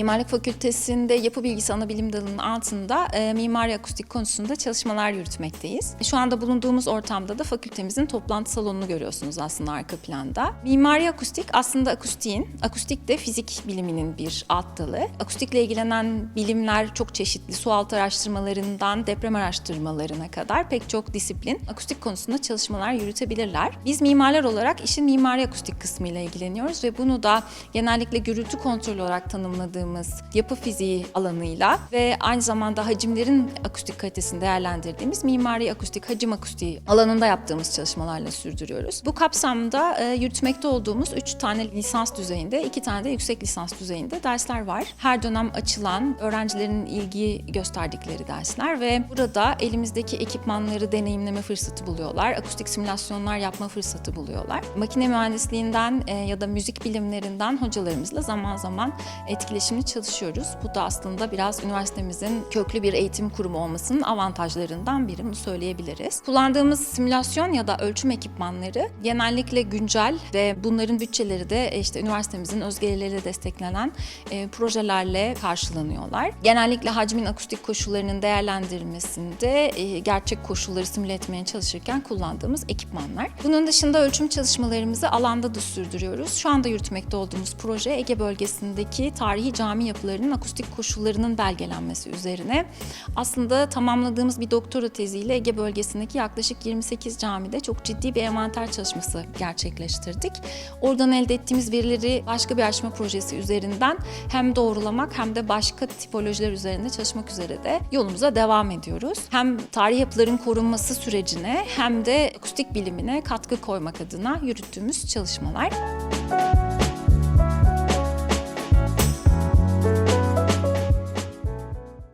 Mimarlık Fakültesi'nde yapı bilgisi ana bilim dalının altında e, mimari akustik konusunda çalışmalar yürütmekteyiz. Şu anda bulunduğumuz ortamda da fakültemizin toplantı salonunu görüyorsunuz aslında arka planda. Mimari akustik aslında akustiğin, akustik de fizik biliminin bir alt dalı. Akustikle ilgilenen bilimler çok çeşitli. Sualtı araştırmalarından deprem araştırmalarına kadar pek çok disiplin akustik konusunda çalışmalar yürütebilirler. Biz mimarlar olarak işin mimari akustik kısmıyla ilgileniyoruz ve bunu da genellikle gürültü kontrolü olarak tanımladığımız yapı fiziği alanıyla ve aynı zamanda hacimlerin akustik kalitesini değerlendirdiğimiz mimari akustik, hacim akustiği alanında yaptığımız çalışmalarla sürdürüyoruz. Bu kapsamda e, yürütmekte olduğumuz 3 tane lisans düzeyinde, 2 tane de yüksek lisans düzeyinde dersler var. Her dönem açılan öğrencilerin ilgi gösterdikleri dersler ve burada elimizdeki ekipmanları deneyimleme fırsatı buluyorlar. Akustik simülasyonlar yapma fırsatı buluyorlar. Makine mühendisliğinden e, ya da müzik bilimlerinden hocalarımızla zaman zaman etkileşimli çalışıyoruz. Bu da aslında biraz üniversitemizin köklü bir eğitim kurumu olmasının avantajlarından biri bunu söyleyebiliriz. Kullandığımız simülasyon ya da ölçüm ekipmanları genellikle güncel ve bunların bütçeleri de e, işte üniversitemizin özgelileriyle desteklenen e, projelerle karşılanıyorlar. Genellikle hacmin akustik koşullarının değerlendirilmesinde e, gerçek koşulları simüle etmeye çalışırken kullandığımız ekipmanlar. Bunun dışında ölçüm çalışmalarımızı alanda da sürdürüyoruz. Şu anda yürütmekte olduğumuz proje Ege bölgesindeki tarihi cami yapılarının akustik koşullarının belgelenmesi üzerine. Aslında tamamladığımız bir doktora teziyle Ege bölgesindeki yaklaşık 28 camide çok ciddi bir envanter çalışması gerçekleştirdik. Oradan elde ettiğimiz verileri başka bir açma projesi üzerinden hem doğrulamak hem de başka tipolojiler üzerinde çalışmak üzere de yolumuza devam ediyoruz. Hem tarih yapıların korunması sürecine hem de akustik bilimine katkı koymak adına yürüttüğümüz çalışmalar.